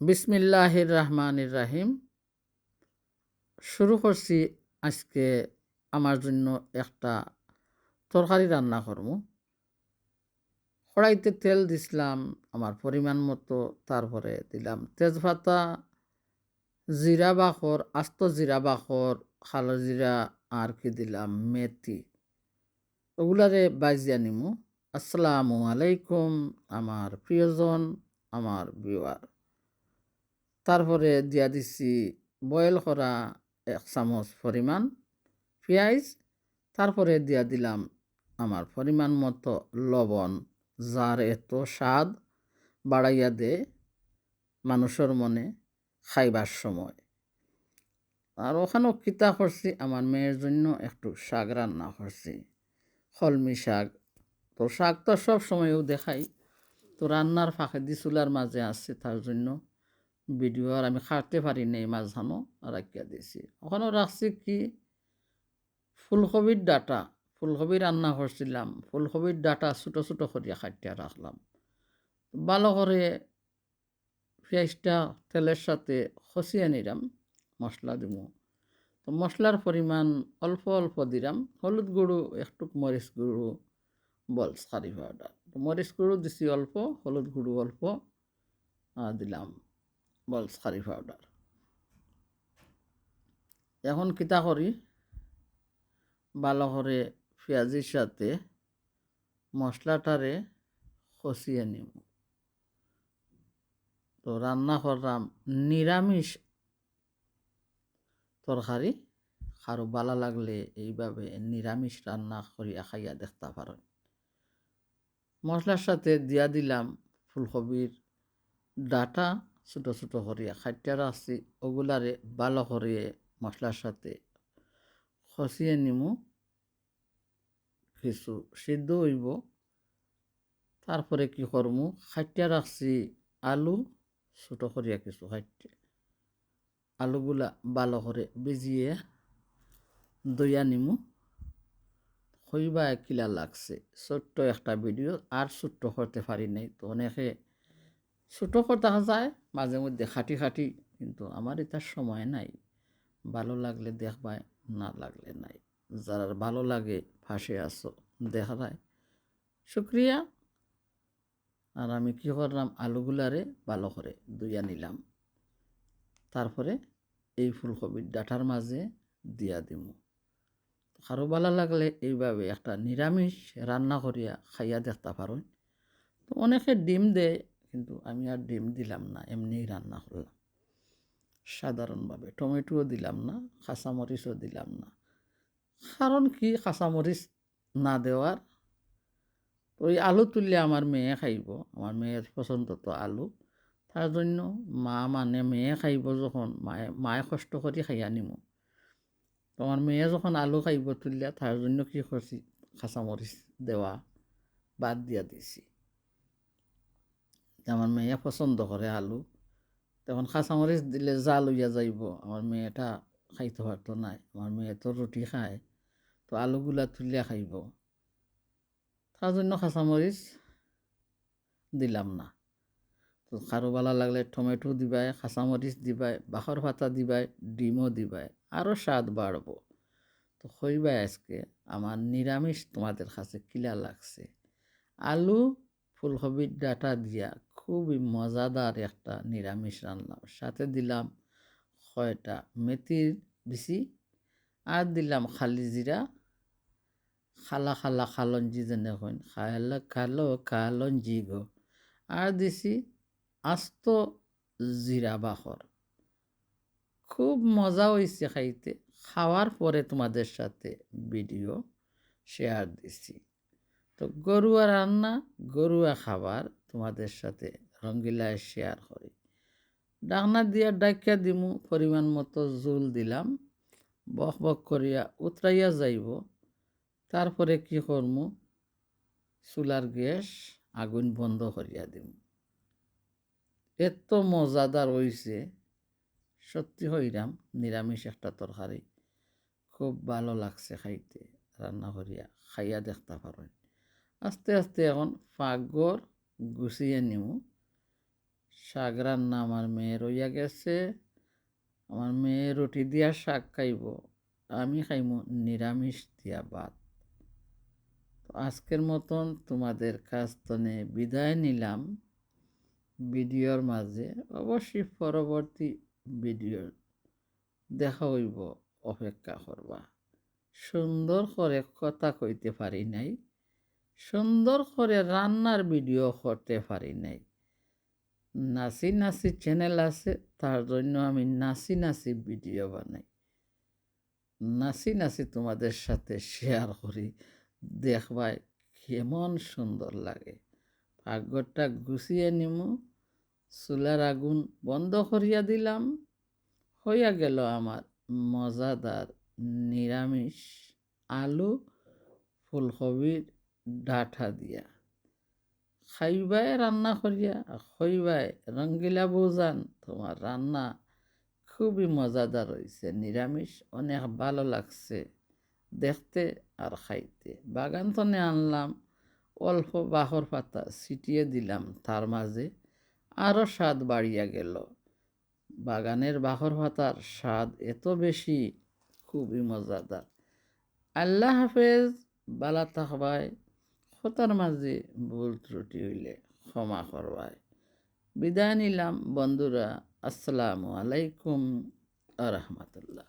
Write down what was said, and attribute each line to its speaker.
Speaker 1: বিসমিল্লাহির রহমানির রাহিম। শুরু করছি আজকে আমার জন্য একটা তরকারি রান্না করব। কড়াইতে তেল দিছিলাম আমার পরিমাণ মতো, তারপরে দিলাম তেজপাতা, জিরা বাখর, আস্ত জিরা বাখর খালো জিরা আর কি দিলাম মেথি। ওগুলারে বাজিয়া নিমু। আসসালামু আলাইকুম আমার প্রিয়জন, আমার বিওয়ার তারপরে দিয়া দিছি বয়েল করা এক চামচ পরিমাণ পেঁয়াজ, তারপরে দিয়া দিলাম আমার পরিমাণ মতো লবণ যার এত স্বাদ বাড়াইয়া দে মানুষের মনে খাইবার সময়। আর ওখানেও কিতা করছি আমার মেয়ের জন্য একটু শাক রান্না করছি কলমি শাক। তো শাক তো সব সময়ও দেখাই, তো রান্নার ফাঁকে দি চুলার মাঝে আসছে তার জন্য ভিডিও আর আমি খাটতে পারি নাই মাঝখানো রাখিয়া দিয়েছি। ওখানেও রাখছি কি? ফুলকপির ডাটা, ফুলকপি রান্না করছিলাম, ফুলকপির ডাটা ছোটো ছোটো করিয়া খাটিয়া রাখলাম। ভালো করে পেঁয়াজটা তেলের সাথে খসিয়ে নিলাম, মশলা দিব। তো মশলার পরিমাণ অল্প অল্প দিলাম, হলুদ গুঁড়ো একটু মরিচ গুঁড়ো, বল কারি পাউডার। মরিচ গুঁড়ো দিছি অল্প, হলুদ গুঁড়ো অল্প দিলাম। বলস কারি পাউডার এখন কিতা করি? ভালো করে পেঁয়াজির সাথে মশলাটারে কষিয়ে নিব। তো রান্না করলাম নিরামিষ তরকারি। কারও ভালো লাগলে এইভাবে নিরামিষ রান্না করিয়া খাইয়া দেখতে পারেন। মশলার সাথে দিয়া দিলাম ফুলকপির ডাটা। ছোটো ছোটো করিয়া খাইটা রাখছি ওগুলারে ভালো করিয়ে মশলার সাথে খসিয়ে নিমু কিছু সিদ্ধ হইব। তারপরে কি করমু খাইটা রাখছি আলু, ছোটো করিয়া কিছু খাইটে আলুগুলা ভালো করে বেজিয়ে দইয়া নিমু। হইবা কিলা লাগছে। ছোট্ট একটা ভিডিও আর ছোট্ট করতে পারি নাই। তো অনেকে ছোটো কথা যায়, মাঝে মধ্যে খাটি খাটি কিন্তু আমার এটার সময় নাই। ভালো লাগলে দেখবায় না লাগলে নাই। যারা ভালো লাগে, ফাঁসে আসো দেখা যায়। শুক্রিয়া। আর আমি কী করলাম? আলুগুলারে ভালো করে দুইয়া নিলাম। তারপরে এই ফুলকপির ডাটার মাঝে দিয়া দিব কারও ভালো লাগলে এইভাবে একটা নিরামিষ রান্না করিয়া খাইয়া দেখতে পারো তো অনেকে ডিম দেয় কিন্তু আমি আর ডিম দিলাম না, এমনিই রান্না করলাম। সাধারণভাবে টমেটোও দিলাম না, কাঁচামরিচও দিলাম না। কারণ কি? কাঁচামরিচ না দেওয়ার। ওই আলু তুললে আমার মেয়ে খাইব, আমার মেয়ের পছন্দ তো আলু। তার জন্য মা মানে মেয়ে খাইব যখন, মায়ে মায়ে কষ্ট করে খাইয়া নিমো। তোমার মেয়ে যখন আলু খাইব তুললে তার জন্য কি করছি? কাঁচামরিচ দেওয়া বাদ দিয়া দিছি। আমার মেয়ে পছন্দ করে আলু। তখন কাঁচামরিচ দিলে জাল লইয়া যাইব, আমার মেয়েটা খাইতে পারতো নাই আমার মেয়ে তো রুটি খায়, তো আলুগুলা তুলিয়া খাইব। তার জন্য কাঁচামরিচ দিলাম না। তো কারও ভালো লাগলে টমেটো দিবাই, কাঁচামরিচ দিবাই বাঁহর পাতা দিবাই, ডিমও দিবাই, আরও স্বাদ বাড়ব। তো হইবাই আজকে, আমার নিরামিষ তোমাদের কাছে কিলা লাগছে। আলু, ফুলকপির ডাটা দিয়া খুবই মজাদার একটা নিরামিষ রান্নাম সাথে দিলাম কয়টা মেথির বিচি আর দিলাম খালি জিরা। খালা খালা খালঞ্জি যেনে কইন খালা খালো খালঞ্জি গো। আর দিছি আস্ত জিরা বাখর খুব মজা হয়েছে খাইতে। খাওয়ার পরে তোমাদের সাথে ভিডিও শেয়ার দিছি। তো গরুয়া রান্না, গরুয়া খাবার তোমাদের সাথে রঙ্গিলায় শেয়ার করি। ডাকনা দিয়া ডাকিয়া দিমু, পরিমাণ মতো জোল দিলাম। বক বক করিয়া উতরাইয়া যাইব। তারপরে কি করমু? চুলার গ্যাস আগুন বন্ধ করিয়া দিম। এত মজাদার হয়েছে সত্যি হইরাম, নিরামিষ একটা তরকারি। খুব ভালো লাগছে খাইতে। রান্না করিয়া খাইয়া দেখতে পারেন আস্তে আস্তে এখন পাকঘর গুছিয়ে নিব। শাক রান্না আমার মেয়ে রইয়া গেছে। আমার মেয়ে রুটি দিয়া শাক খাইব। আমি খাইব নিরামিষ দিয়া ভাত। তো আজকের মতন তোমাদের কাছ তনে বিদায় নিলাম। ভিডিওর মাঝে অবশ্যই পরবর্তী ভিডিও দেখা হইব, অপেক্ষা করবা। সুন্দর করে কথা কইতে পারি নাই। সুন্দর করে রান্নার ভিডিও করতে পারি নাই। নাচি নাচি চ্যানেল আছে, তার জন্য আমি নাচি নাচি ভিডিও বানাই। নাচি নাচি তোমাদের সাথে শেয়ার করি, দেখবাই কেমন সুন্দর লাগে। ভাগ্যটা গুছিয়ে নিমু, চুলার আগুন বন্ধ করিয়া দিলাম, হইয়া গেল আমার মজাদার নিরামিষ আলু ফুলকবির ডাঁটা দিয়া। খাইবাই রান্না করিয়া, খইবাই রঙ্গিলা বৌজান তোমার রান্না খুবই মজাদার হয়েছে নিরামিষ অনেক ভালো লাগছে দেখতে আর খাইতে। বাগান তনে আনলাম, অল্প বাহর পাতা ছিটিয়ে দিলাম তার মাঝে আরও স্বাদ বাড়িয়া গেল। বাগানের বাহর পাতার স্বাদ এত বেশি খুবই মজাদার আল্লাহ হাফেজ বালা থাকবায় খতার মাঝে ভুল ত্রুটি হইলে ক্ষমা করবায় বিদায় নিলাম বন্ধুরা আসসালামু আলাইকুম আ রহমতুল্লাহ।